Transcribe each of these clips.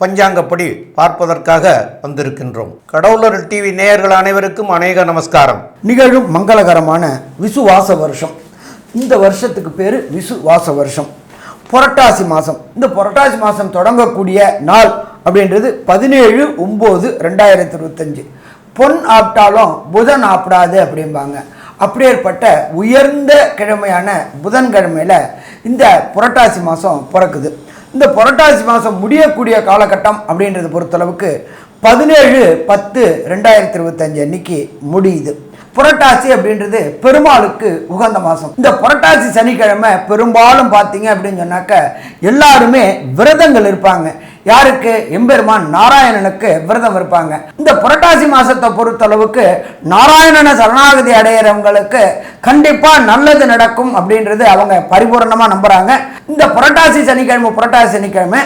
பஞ்சாங்கப்படி பார்ப்பதற்காக வந்திருக்கின்றோம். கடவுளர் டிவி நேயர்கள் அனைவருக்கும் அநேக நமஸ்காரம். நிகழும் மங்களகரமான விசுவாச வருஷம். இந்த வருஷத்துக்கு பேர் விசுவாச வருஷம். புரட்டாசி மாதம் இந்த புரட்டாசி மாதம் தொடங்கக்கூடிய நாள் அப்படின்றது பதினேழு ஒம்பது ரெண்டாயிரத்தி இருபத்தஞ்சு பொன் ஆப்டாலும் புதன் ஆப்டாது அப்படிம்பாங்க. அப்படியேற்பட்ட உயர்ந்த கிழமையான புதன்கிழமையில் இந்த புரட்டாசி மாதம் பிறக்குது. இந்த புரட்டாசி மாதம் முடியக்கூடிய காலகட்டம் அப்படின்றத பொறுத்தளவுக்கு பதினேழு பத்து ரெண்டாயிரத்தி இருபத்தஞ்சு அன்னைக்கு முடியுது. புரட்டாசி அப்படின்றது பெருமாளுக்கு உகந்த மாதம் இந்த புரட்டாசி சனிக்கிழமை பெரும்பாலும் பார்த்தீங்க அப்படின்னு சொன்னாக்க எல்லாருமே விரதங்கள் இருப்பாங்க. யாருக்கு? எம்பெருமான் நாராயணனுக்கு விரதம் இருப்பாங்க. இந்த புரட்டாசி மாசத்தை பொறுத்தளவுக்கு நாராயணனை சரணாகதி அடையிறவங்களுக்கு கண்டிப்பா நல்லது நடக்கும் அப்படின்றது அவங்க பரிபூர்ணமா நம்புறாங்க. இந்த புரட்டாசி சனிக்கிழமை புரட்டாசி சனிக்கிழமை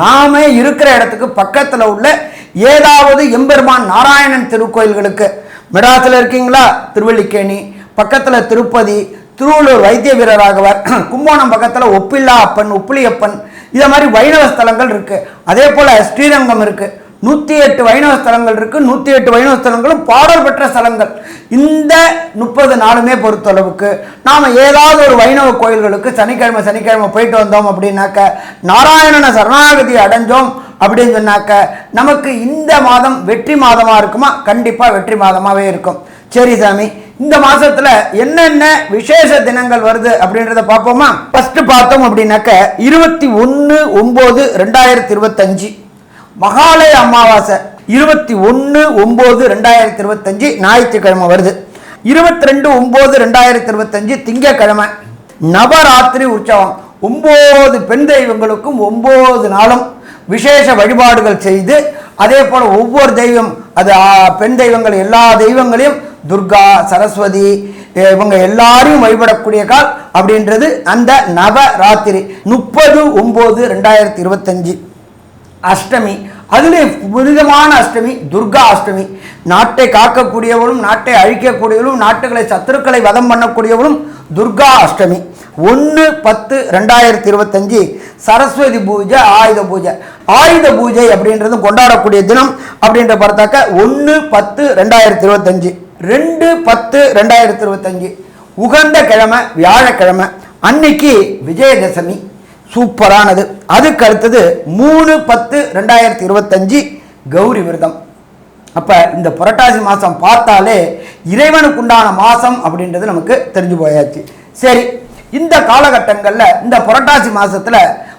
நாம இருக்கிற இடத்துக்கு பக்கத்துல உள்ள ஏதாவது எம்பெருமான் நாராயணன் திருக்கோயில்களுக்கு மெட்ராஸில் இருக்கீங்களா? திருவள்ளிக்கேணி பக்கத்தில் திருப்பதி. திருவள்ளூர் வைத்திய வீரராகவர். கும்போணம் பக்கத்தில் ஒப்பில்லா அப்பன் உப்பிலியப்பன். இதை மாதிரி வைணவ ஸ்தலங்கள் இருக்குது அதே போல் ஸ்ரீரங்கம் இருக்குது நூற்றி எட்டு வைணவ ஸ்தலங்கள் இருக்குது நூற்றி எட்டு வைணவ ஸ்தலங்களும் பாடல் பெற்ற ஸ்தலங்கள். இந்த முப்பது நாளுமே பொறுத்தளவுக்கு நாம் ஏதாவது ஒரு வைணவ கோயில்களுக்கு சனிக்கிழமை சனிக்கிழமை போயிட்டு வந்தோம் அப்படின்னாக்க நாராயணனை சரணாகதி அடைஞ்சோம். அப்படின்னு சொன்னாக்க நமக்கு இந்த மாதம் வெற்றி மாதமாக இருக்குமா? கண்டிப்பாக வெற்றி மாதமாகவே இருக்கும். சரி சாமி இந்த மாசத்துல என்னென்ன விசேஷ தினங்கள் வருது அப்படின்றத பார்ப்போமா? ஃபர்ஸ்ட் பார்த்தோம் அப்படின்னாக்க இருபத்தி ஒன்று ஒம்பது ரெண்டாயிரத்தி இருபத்தஞ்சு. மகாலய அமாவாசை இருபத்தி ஒன்று ஒம்பது ரெண்டாயிரத்தி இருபத்தஞ்சு ஞாயிற்றுக்கிழமை வருது. இருபத்தி ரெண்டு ஒம்பது ரெண்டாயிரத்தி இருபத்தஞ்சு திங்கக்கிழமை. நவராத்திரி உற்சவம். ஒம்பது பெண் தெய்வங்களுக்கும் ஒம்பது நாளும். விசேஷ வழிபாடுகள் செய்து அதே போல் ஒவ்வொரு தெய்வம் அது பெண் தெய்வங்கள் எல்லா தெய்வங்களையும் துர்கா சரஸ்வதி இவங்க எல்லாரையும் வழிபடக்கூடிய கால் அப்படின்றது அந்த நவராத்திரி முப்பது ஒம்பது ரெண்டாயிரத்தி இருபத்தஞ்சி. அஷ்டமி அதிலே புனிதமான அஷ்டமி துர்கா அஷ்டமி. நாட்டை காக்கக்கூடியவளும் நாட்டை அழிக்கக்கூடியவளும் நாட்டுகளை சத்துருக்களை வதம் பண்ணக்கூடியவளும் துர்கா அஷ்டமி. ஒன்று பத்து ரெண்டாயிரத்தி இருபத்தஞ்சு சரஸ்வதி பூஜை ஆயுத பூஜை. ஆயுத பூஜை அப்படின்றது கொண்டாடக்கூடிய தினம் அப்படின்ற பார்த்தாக்க ஒன்று பத்து ரெண்டாயிரத்தி இருபத்தஞ்சு ரெண்டு பத்து ரெண்டாயிரத்தி இருபத்தஞ்சு உகந்த கிழமை வியாழக்கிழமை. அன்னைக்கு விஜயதசமி. சூப்பரானது. அதுக்கு அடுத்தது மூணு பத்து ரெண்டாயிரத்தி இருபத்தஞ்சு கௌரி விரதம். அப்போ இந்த புரட்டாசி மாதம் பார்த்தாலே இறைவனுக்கு உண்டான மாதம் அப்படின்றது நமக்கு தெரிஞ்சு போயாச்சு. சரி இந்த காலகட்டங்களில் இந்த புரட்டாசி மாதத்தில்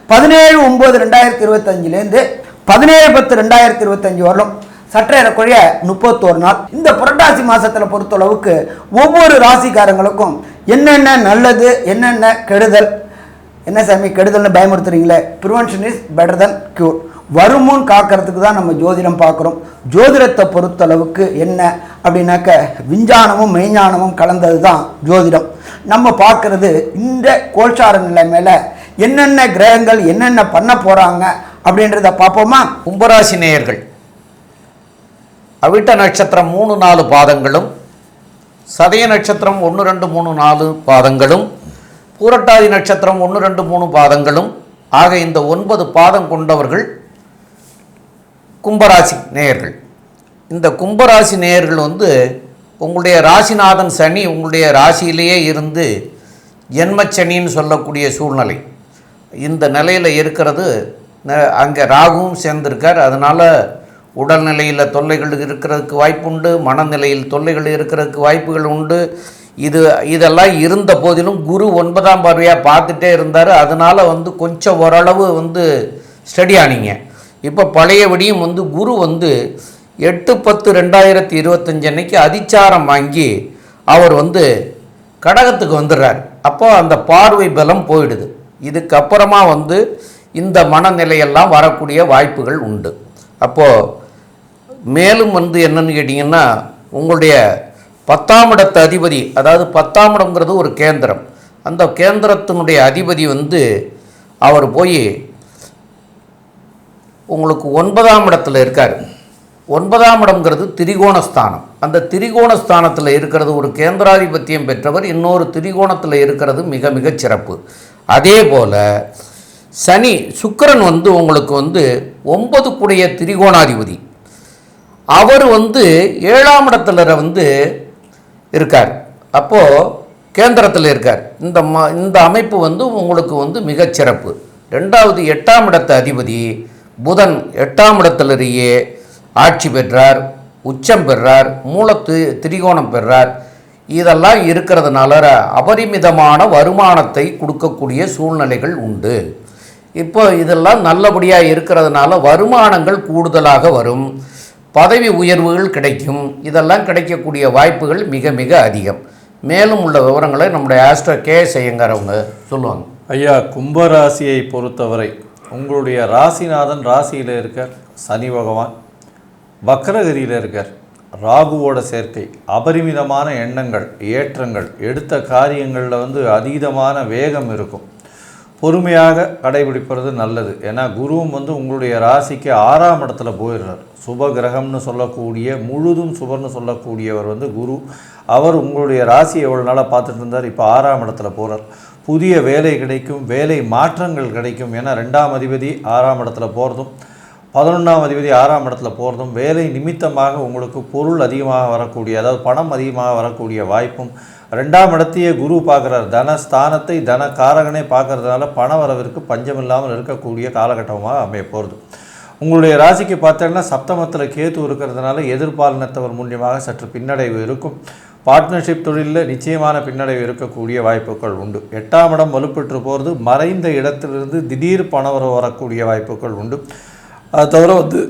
பதினேழு ஒம்பது ரெண்டாயிரத்தி இருபத்தஞ்சிலேருந்து பதினேழு பத்து ரெண்டாயிரத்தி இருபத்தஞ்சு வரலும் சற்றேறக்குறைய முப்பத்தோரு நாள். இந்த புரட்டாசி மாதத்தில் பொறுத்தளவுக்கு ஒவ்வொரு ராசிக்காரங்களுக்கும் என்னென்ன நல்லது என்னென்ன கெடுதல்? என்ன சாமி கெடுதல்னு பயமுறுத்துறீங்களே? Prevention is better than cure வருமுன் காக்கிறதுக்கு தான் நம்ம ஜோதிடம் பார்க்குறோம் ஜோதிடத்தை பொறுத்தளவுக்கு என்ன அப்படின்னாக்க விஞ்ஞானமும் மெய்ஞானமும் கலந்தது தான் ஜோதிடம். நம்ம பார்க்குறது இந்த கோல்சார நிலை மேலே என்னென்ன கிரகங்கள் என்னென்ன பண்ண போகிறாங்க அப்படின்றத பார்ப்போமா? கும்பராசி நேயர்கள் அவிட்ட நட்சத்திரம் மூணு நாலு பாதங்களும் சதய நட்சத்திரம் ஒன்று ரெண்டு மூணு நாலு பாதங்களும் பூரட்டாதி நட்சத்திரம் ஒன்று ரெண்டு மூணு பாதங்களும். ஆக இந்த ஒன்பது பாதம் கொண்டவர்கள் கும்பராசி நேயர்கள். இந்த கும்பராசி நேயர்கள் வந்து உங்களுடைய ராசிநாதன் சனி உங்களுடைய ராசியிலேயே இருந்து ஜென்மச்சனின்னு சொல்லக்கூடிய சூழ்நிலை. இந்த நிலையில் இருக்கிறது. அங்கே ராகுவும் சேர்ந்திருக்கார். அதனால் உடல்நிலையில் தொல்லைகள் இருக்கிறதுக்கு வாய்ப்பு உண்டு மனநிலையில் தொல்லைகள் இருக்கிறதுக்கு வாய்ப்புகள் உண்டு. இது இதெல்லாம் இருந்த போதிலும் குரு ஒன்பதாம் பார்வையாக பார்த்துட்டே இருந்தார். அதனால் வந்து கொஞ்சம் ஓரளவு வந்து ஸ்டடி ஆனீங்க. இப்போ பழையபடியும் வந்து குரு வந்து எட்டு பத்து ரெண்டாயிரத்தி இருபத்தஞ்சு அன்னைக்கு அதிச்சாரம் வாங்கி அவர் வந்து கடகத்துக்கு வந்துடுறார். அப்போ அந்த பார்வை பலம் போயிடுது. இதுக்கப்புறமா வந்து இந்த மனநிலையெல்லாம் வரக்கூடிய வாய்ப்புகள் உண்டு. அப்போது மேலும் வந்து என்னன்னு கேட்டிங்கன்னா உங்களுடைய பத்தாம் இடத்து அதிபதி அதாவது பத்தாம் இடம்ங்கிறது ஒரு கேந்திரம். அந்த கேந்திரத்தினுடைய அதிபதி வந்து அவர் போய் உங்களுக்கு ஒன்பதாம் இடத்துல இருக்கார். ஒன்பதாம் இடம்ங்கிறது திரிகோணஸ்தானம். அந்த திரிகோணஸ்தானத்தில் இருக்கிறது ஒரு கேந்திராதிபத்தியம் பெற்றவர் இன்னொரு திரிகோணத்தில் இருக்கிறது மிக மிக சிறப்பு. அதே போல் சனி சுக்கரன் வந்து உங்களுக்கு வந்து ஒன்பது கூடிய திரிகோணாதிபதி. அவர் வந்து ஏழாம் இடத்துல வந்து இருக்கார். அப்போது கேந்திரத்தில் இருக்கார். இந்த ம இந்த அமைப்பு வந்து உங்களுக்கு வந்து மிகச்சிறப்பு ரெண்டாவது எட்டாம் இடத்து அதிபதி புதன் எட்டாம் இடத்திலேயே ஆட்சி பெற்றார் உச்சம் பெறார் மூலத்து திரிகோணம் பெறார். இதெல்லாம் இருக்கிறதுனால அபரிமிதமான வருமானத்தை கொடுக்கக்கூடிய சூழ்நிலைகள் உண்டு. இப்போ இதெல்லாம் நல்லபடியாக இருக்கிறதுனால வருமானங்கள் கூடுதலாக வரும். பதவி உயர்வுகள் கிடைக்கும். இதெல்லாம் கிடைக்கக்கூடிய வாய்ப்புகள் மிக மிக அதிகம். மேலும் உள்ள விவரங்களை நம்முடைய ஆஸ்ட்ரோ கே செய்யங்கிறவங்க சொல்லுவாங்க. ஐயா கும்பராசியை பொறுத்தவரை உங்களுடைய ராசிநாதன் ராசியில் இருக்கார். சனி பகவான். வக்கரகிரியில் இருக்கார். ராகுவோட சேர்க்கை அபரிமிதமான எண்ணங்கள் ஏற்றங்கள் எடுத்த காரியங்களில் வந்து அதீதமான வேகம் இருக்கும். பொறுமையாக கடைபிடிப்பது நல்லது. ஏன்னா குருவும் வந்து உங்களுடைய ராசிக்கு ஆறாம் இடத்துல போயிடுறார். சுப கிரகம்னு சொல்லக்கூடிய முழுதும் சுபர்னு சொல்லக்கூடியவர் வந்து குரு. அவர் உங்களுடைய ராசி எவ்வளோ நாளாக பார்த்துட்டு இருந்தார்? இப்போ ஆறாம் இடத்துல போகிறார் புதிய வேலை கிடைக்கும் வேலை மாற்றங்கள் கிடைக்கும். ஏன்னா ரெண்டாம் அதிபதி ஆறாம் இடத்துல போகிறதும் பதினொன்றாம் அதிபதி ஆறாம் இடத்துல போகிறதும் வேலை நிமித்தமாக உங்களுக்கு பொருள் அதிகமாக வரக்கூடிய அதாவது பணம் அதிகமாக வரக்கூடிய வாய்ப்பும் ரெண்டாம் இடத்தையே குரு பார்க்குறார். தன ஸ்தானத்தை தன காரகனை பார்க்கறதுனால பண வரவிற்கு பஞ்சம் இல்லாமல் இருக்கக்கூடிய காலகட்டமாக அமைய போகிறது உங்களுடைய ராசிக்கு பார்த்தீங்கன்னா சப்தமத்தில் கேத்து இருக்கிறதுனால எதிர்பாலினத்தவர் மூலியமாக சற்று பின்னடைவு இருக்கும். பார்ட்னர்ஷிப் தொழிலில் நிச்சயமான பின்னடைவு இருக்கக்கூடிய வாய்ப்புகள் உண்டு. எட்டாம் இடம் வலுப்பெற்று போகிறது மறைந்த இடத்திலிருந்து திடீர் பணவரம் வரக்கூடிய வாய்ப்புகள் உண்டு. அது தவிர வந்து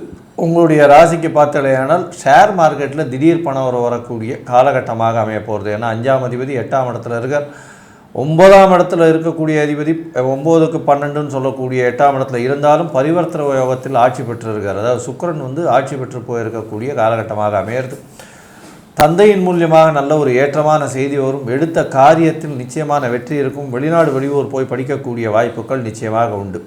உங்களுடைய ராசிக்கு பார்த்தலையானால் ஷேர் மார்க்கெட்டில் திடீர் பணம் வர வரக்கூடிய காலகட்டமாக அமைய போகிறது ஏன்னா அஞ்சாம் அதிபதி எட்டாம் இடத்துல இருக்கார். ஒன்பதாம் இடத்துல இருக்கக்கூடிய அதிபதி ஒம்போதுக்கு பன்னெண்டுன்னு சொல்லக்கூடிய எட்டாம் இடத்துல இருந்தாலும் பரிவர்த்தனை யோகத்தில் ஆட்சி பெற்றிருக்கார். அதாவது சுக்கரன் வந்து ஆட்சி பெற்று போயிருக்கக்கூடிய காலகட்டமாக அமையிறது. தந்தையின் மூலியமாக நல்ல ஒரு ஏற்றமான செய்தி வரும். எடுத்த காரியத்தில் நிச்சயமான வெற்றி இருக்கும். வெளிநாடு வெளியூர் போய் படிக்கக்கூடிய வாய்ப்புகள் நிச்சயமாக உண்டு.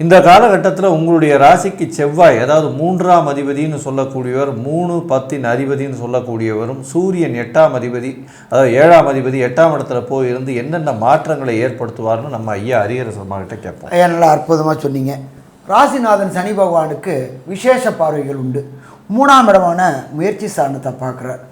இந்த காலகட்டத்தில் உங்களுடைய ராசிக்கு செவ்வாய் அதாவது மூன்றாம் அதிபதினு சொல்லக்கூடியவர் மூணு பத்தின் அதிபதின்னு சொல்லக்கூடியவரும் சூரியன் எட்டாம் அதிபதி அதாவது ஏழாம் அதிபதி எட்டாம் இடத்துல போய் இருந்து என்னென்ன மாற்றங்களை ஏற்படுத்துவார்னு நம்ம ஐயா அரியர கிட்ட கேட்போம். ஐயா நல்லா அற்புதமாக சொன்னீங்க. ராசிநாதன் சனி பகவானுக்கு விசேஷ பார்வைகள் உண்டு. மூணாம் இடமான முயற்சி ஸ்தானத்தை பார்க்குறார்.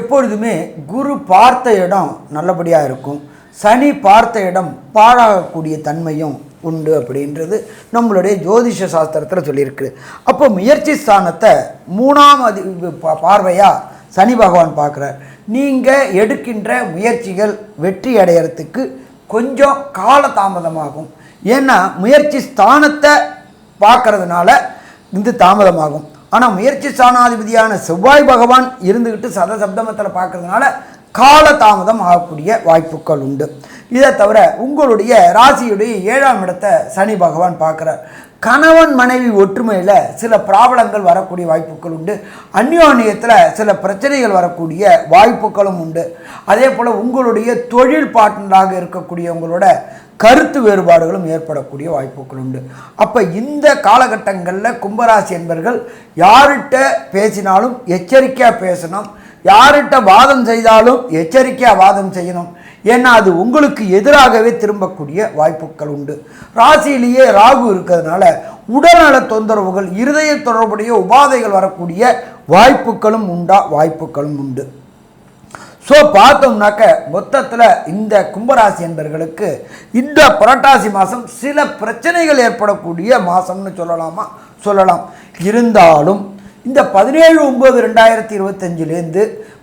எப்பொழுதுமே குரு பார்த்த இடம் நல்லபடியாக இருக்கும். சனி பார்த்த இடம் பாழாகக்கூடிய தன்மையும் உண்டு அப்படின்றது நம்மளுடைய ஜோதிஷ சாஸ்திரத்தில் சொல்லியிருக்கு. அப்போ முயற்சி ஸ்தானத்தை மூணாம் அதி பார்வையாக சனி பகவான் பார்க்குறார். நீங்கள் எடுக்கின்ற முயற்சிகள் வெற்றி அடையறதுக்கு கொஞ்சம் கால தாமதமாகும் ஏன்னா முயற்சி ஸ்தானத்தை பார்க்கறதுனால இது தாமதமாகும். ஆனால் முயற்சி ஸ்தானாதிபதியான செவ்வாய் பகவான் இருந்துக்கிட்டு சத சப்தமத்தில் பார்க்கறதுனால கால தாமதம் ஆகக்கூடிய வாய்ப்புகள் உண்டு. இதை தவிர உங்களுடைய ராசியுடைய ஏழாம் இடத்தை சனி பகவான் பார்க்குறார். கணவன் மனைவி ஒற்றுமையில் சில பிராபலங்கள் வரக்கூடிய வாய்ப்புகள் உண்டு. அந்யோன்யத்தில் சில பிரச்சனைகள் வரக்கூடிய வாய்ப்புகளும் உண்டு. அதே போல் உங்களுடைய தொழில் பார்ட்னராக இருக்கக்கூடியவங்களோட கருத்து வேறுபாடுகளும் ஏற்படக்கூடிய வாய்ப்புகள் உண்டு. அப்போ இந்த காலகட்டங்களில் கும்பராசி என்பர்கள் யார்கிட்ட பேசினாலும் எச்சரிக்கையாக பேசணும். யார்கிட்ட வாதம் செய்தாலும் எச்சரிக்கையாக வாதம் செய்யணும். ஏன்னா அது உங்களுக்கு எதிராகவே திரும்பக்கூடிய வாய்ப்புகள் உண்டு. ராசியிலேயே ராகு இருக்கிறதுனால உடல்நல தொந்தரவுகள் இருதய தொடர்புடைய உபாதைகள் வரக்கூடிய வாய்ப்புகளும் உண்டா? வாய்ப்புகளும் உண்டு. ஸோ பார்த்தோம்னாக்க மொத்தத்தில் இந்த கும்பராசி என்பர்களுக்கு இந்த புரட்டாசி மாதம் சில பிரச்சனைகள் ஏற்படக்கூடிய மாதம்னு சொல்லலாமா? சொல்லலாம். இருந்தாலும் இந்த பதினேழு ஒம்பது ரெண்டாயிரத்தி இருபத்தஞ்சிலேருந்து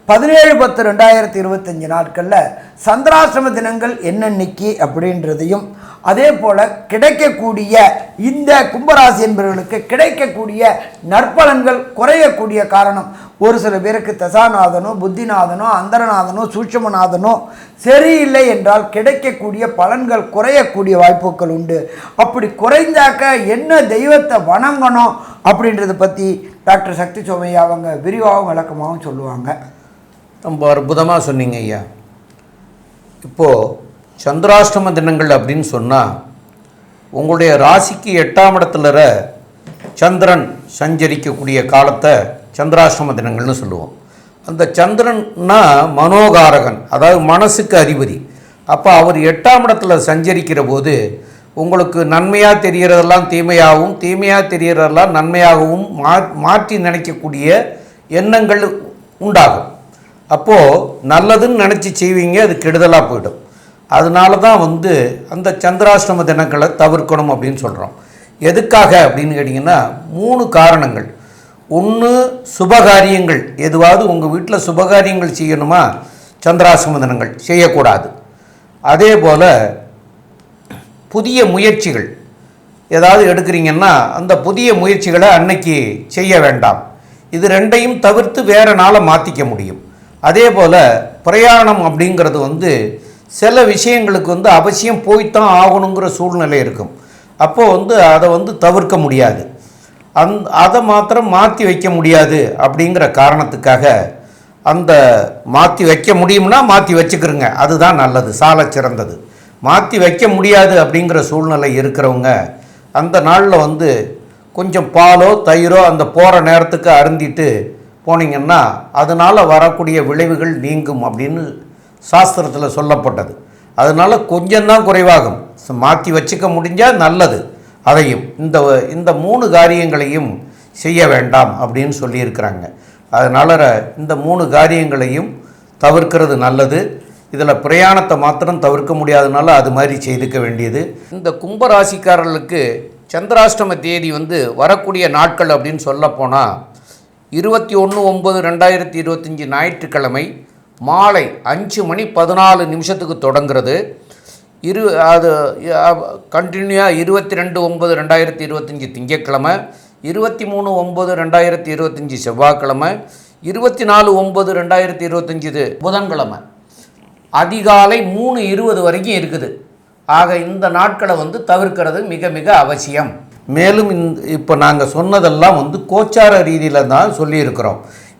பதினேழு பத்து ரெண்டாயிரத்தி இருபத்தஞ்சி நாட்களில் சந்திராசிரம தினங்கள் என்னென்னைக்கு அப்படின்றதையும் அதே போல் கிடைக்கக்கூடிய இந்த கும்பராசி என்பவர்களுக்கு கிடைக்கக்கூடிய நற்பலன்கள் குறையக்கூடிய காரணம் ஒரு சில பேருக்கு தசாநாதனோ புத்திநாதனோ அந்தரநாதனோ சூட்சமநாதனோ சரியில்லை என்றால் கிடைக்கக்கூடிய பலன்கள் குறையக்கூடிய வாய்ப்புகள் உண்டு. அப்படி குறைந்தாக்க என்ன தெய்வத்தை வணங்கணும் அப்படின்றத பற்றி டாக்டர் சக்தி சோமையா அவங்க விரிவாகவும் விளக்கமாகவும் சொல்லுவாங்க. ரொம்ப அற்புதமாக சொன்னீங்க ஐயா. இப்போது சந்திராஷ்டம தினங்கள் அப்படின்னு சொன்னால் உங்களுடைய ராசிக்கு எட்டாம் இடத்துல சந்திரன் சஞ்சரிக்கக்கூடிய காலத்தை சந்திராஷ்டம தினங்கள்னு சொல்லுவோம். அந்த சந்திரன்னா மனோகாரகன் அதாவது மனசுக்கு அதிபதி. அப்போ அவர் எட்டாம் இடத்துல சஞ்சரிக்கிற போது உங்களுக்கு நன்மையாக தெரிகிறதெல்லாம் தீமையாகவும் தீமையாக தெரிகிறதெல்லாம் நன்மையாகவும் மா மாற்றி நினைக்கக்கூடிய எண்ணங்கள் உண்டாகும். அப்போது நல்லதுன்னு நினச்சி செய்வீங்க அது கெடுதலாக போயிடும். அதனால தான் வந்து அந்த சந்திராஷ்டம தினங்களை தவிர்க்கணும் அப்படின்னு சொல்கிறோம் எதுக்காக அப்படின்னு கேட்டிங்கன்னா மூணு காரணங்கள். ஒன்று சுபகாரியங்கள். எதுவாவது உங்கள் வீட்டில் சுபகாரியங்கள் செய்யணுமா? சந்திராஷ்டம செய்யக்கூடாது. அதே போல் புதிய முயற்சிகள். ஏதாவது எடுக்கிறீங்கன்னா அந்த புதிய முயற்சிகளை அன்னைக்கு செய்ய வேண்டாம். இது ரெண்டையும் தவிர்த்து வேறு நாளை மாற்றிக்க முடியும். அதே போல் பிரயாணம் அப்படிங்கிறது வந்து சில விஷயங்களுக்கு வந்து அவசியம் போய்த்தான் ஆகணுங்கிற சூழ்நிலை இருக்கும். அப்போது வந்து அதை வந்து தவிர்க்க முடியாது. அந் அதை மாத்திரம் மாற்றி வைக்க முடியாது அப்படிங்கிற காரணத்துக்காக அந்த மாற்றி வைக்க முடியும்னா மாற்றி வச்சுக்கிறோங்க அதுதான் நல்லது சால சிறந்தது. மாற்றி வைக்க முடியாது அப்படிங்கிற சூழ்நிலை இருக்கிறவங்க அந்த நாளில் வந்து கொஞ்சம் பாலோ தயிரோ அந்த போகிற நேரத்துக்கு அருந்திட்டு போனீங்கன்னா அதனால் வரக்கூடிய விளைவுகள் நீங்கும் அப்படின்னு சாஸ்திரத்தில் சொல்லப்பட்டது. அதனால் கொஞ்சம்தான் குறைவாகும். மாற்றி வச்சுக்க முடிஞ்சால் நல்லது. அதையும் இந்த இந்த மூணு காரியங்களையும் செய்ய வேண்டாம் அப்படின்னு சொல்லியிருக்கிறாங்க. அதனால் இந்த மூணு காரியங்களையும் தவிர்க்கிறது நல்லது. இதில் பிரயாணத்தை மாத்திரம் தவிர்க்க முடியாதனால அது மாதிரி செய்துக்க வேண்டியது. இந்த கும்பராசிக்காரர்களுக்கு சந்திராஷ்டம தேதி வந்து வரக்கூடிய நாட்கள் அப்படின்னு சொல்லப்போனால் இருபத்தி ஒன்று ஒம்பது ரெண்டாயிரத்தி இருபத்தஞ்சி ஞாயிற்றுக்கிழமை மாலை அஞ்சு மணி பதினாலு நிமிஷத்துக்கு தொடங்குறது. இரு அது கண்டினியூவாக இருபத்தி ரெண்டு ஒம்பது ரெண்டாயிரத்தி இருபத்தஞ்சி திங்கட்கிழமை இருபத்தி மூணு ஒம்பது ரெண்டாயிரத்தி இருபத்தஞ்சி செவ்வாய்க்கிழமை இருபத்தி நாலு ஒம்பது ரெண்டாயிரத்தி இருபத்தஞ்சி இது புதன்கிழமை. அதிகாலை மூணு இருபது வரைக்கும் இருக்குது. ஆக இந்த நாட்களை வந்து தவிர்க்கிறது மிக மிக அவசியம். மேலும் இந்த இப்போ நாங்கள் சொன்னதெல்லாம் வந்து கோச்சார ரீதியில் தான் சொல்லியிருக்கிறோம்.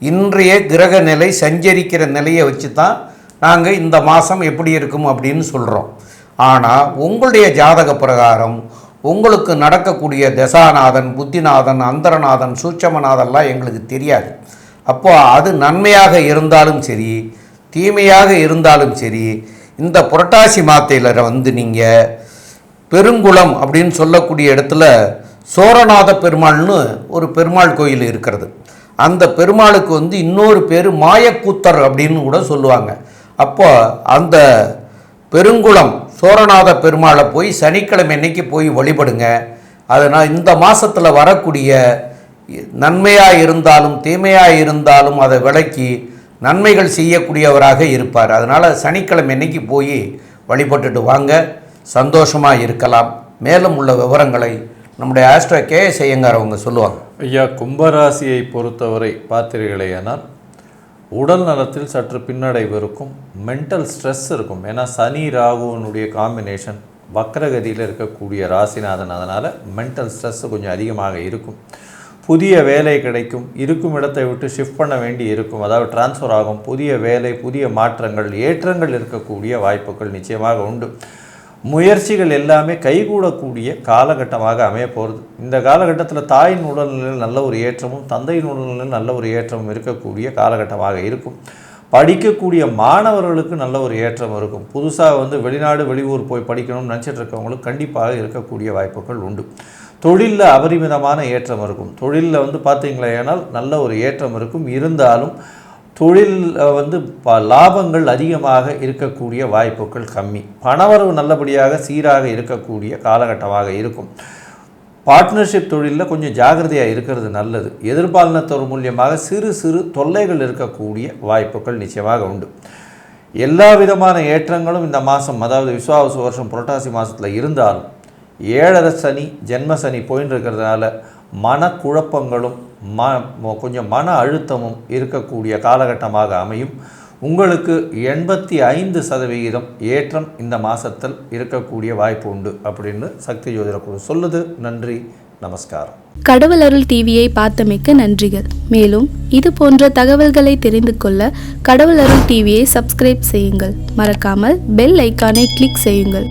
இன்றைய கிரக நிலை சஞ்சரிக்கிற நிலையை வச்சு தான் நாங்கள் இந்த மாதம் எப்படி இருக்கும் அப்படின்னு சொல்கிறோம் ஆனால் உங்களுடைய ஜாதக பிரகாரம் உங்களுக்கு நடக்கக்கூடிய தசாநாதன் புத்திநாதன் அந்தரநாதன் சூட்சமநாதன்லாம் எங்களுக்கு தெரியாது. அப்போ அது நன்மையாக இருந்தாலும் சரி தீமையாக இருந்தாலும் சரி இந்த புரட்டாசி மாத்தையில் வந்து நீங்கள் பெருங்குளம் அப்படின்னு சொல்லக்கூடிய இடத்துல சோரநாத பெருமாள்னு ஒரு பெருமாள் கோயில் இருக்கிறது. அந்த பெருமாளுக்கு வந்து இன்னொரு பேர் மாயக்கூத்தர் அப்படின்னு கூட சொல்லுவாங்க. அப்போ அந்த பெருங்குளம் சோரநாத பெருமாளை போய் சனிக்கிழமை அன்னைக்கு போய் வழிபடுங்க. அதனால் இந்த மாதத்தில் வரக்கூடிய நன்மையாக இருந்தாலும் தீமையாக இருந்தாலும் அதை விளக்கி நன்மைகள் செய்யக்கூடியவராக இருப்பார். அதனால் சனிக்கிழமை அன்னைக்கு போய் வழிபட்டுட்டு வாங்க. சந்தோஷமாக இருக்கலாம். மேலும் உள்ள விவரங்களை நம்முடைய ஆஸ்ட்ரோ கே எஸ் ஐயங்கார் அவங்க சொல்லுவாங்க. ஐயா கும்பராசியை பொறுத்தவரை பார்த்தீர்களேயானால் உடல் நலத்தில் சற்று பின்னடைவு இருக்கும் மென்டல் ஸ்ட்ரெஸ் இருக்கும். ஏன்னா சனி ராகுவனுடைய காம்பினேஷன் வக்ரகதியில் இருக்கக்கூடிய ராசிநாதன் அதனால் மென்டல் ஸ்ட்ரெஸ் கொஞ்சம் அதிகமாக இருக்கும். புதிய வேலை கிடைக்கும். இருக்கும் இடத்தை விட்டு ஷிஃப்ட் பண்ண வேண்டி இருக்கும். அதாவது டிரான்ஸ்ஃபர் ஆகும். புதிய வேலை புதிய மாற்றங்கள் ஏற்றங்கள் இருக்கக்கூடிய வாய்ப்புகள் நிச்சயமாக உண்டு. முயற்சிகள் எல்லாமே கைகூடக்கூடிய காலகட்டமாக அமைய போகிறது இந்த காலகட்டத்தில் தாயின் உடல்நிலையில் நல்ல ஒரு ஏற்றமும் தந்தையின் உடல்நிலையில் நல்ல ஒரு ஏற்றமும் இருக்கக்கூடிய காலகட்டமாக இருக்கும். படிக்கக்கூடிய மாணவர்களுக்கு நல்ல ஒரு ஏற்றம் இருக்கும். புதுசாக வந்து வெளிநாடு வெளியூர் போய் படிக்கணும்னு நினச்சிட்டு இருக்கவங்களுக்கு கண்டிப்பாக இருக்கக்கூடிய வாய்ப்புகள் உண்டு. தொழிலில் அபரிமிதமான ஏற்றம் இருக்கும். தொழிலில் வந்து பார்த்தீங்களா ஏனால் நல்ல ஒரு ஏற்றம் இருக்கும். இருந்தாலும் தொழில் வந்து ப லாபங்கள் அதிகமாக இருக்கக்கூடிய வாய்ப்புகள் கம்மி. பணவரவு நல்லபடியாக சீராக இருக்கக்கூடிய காலகட்டமாக இருக்கும். பார்ட்னர்ஷிப் தொழிலில் கொஞ்சம் ஜாகிரதையாக இருக்கிறது நல்லது. எதிர்பாலினத்தோர் மூலியமாக சிறு சிறு தொல்லைகள் இருக்கக்கூடிய வாய்ப்புகள் நிச்சயமாக உண்டு. எல்லா விதமான ஏற்றங்களும் இந்த மாதம் அதாவது விஸ்வாவசு வருஷம் புரட்டாசி மாதத்தில் இருந்தாலும் ஏழரை சனி ஜென்ம சனி போயின்னு இருக்கிறதுனால மனக்குழப்பங்களும் ம கொஞ்சம் மன அழுத்தமும் இருக்கக்கூடிய காலகட்டமாக அமையும். உங்களுக்கு எண்பத்தி ஐந்து சதவிகிதம் ஏற்றம் இந்த மாதத்தில் இருக்கக்கூடிய வாய்ப்பு உண்டு அப்படின்னு சக்தி ஜோதிட குழு சொல்லுது. நன்றி நமஸ்காரம். கடவுள் அருள் டிவியை பார்த்தமைக்க நன்றிகள். மேலும் இது போன்ற தகவல்களை தெரிந்து கொள்ள கடவுள் அருள் டிவியை சப்ஸ்கிரைப் செய்யுங்கள். மறக்காமல் பெல் ஐக்கானை கிளிக் செய்யுங்கள்.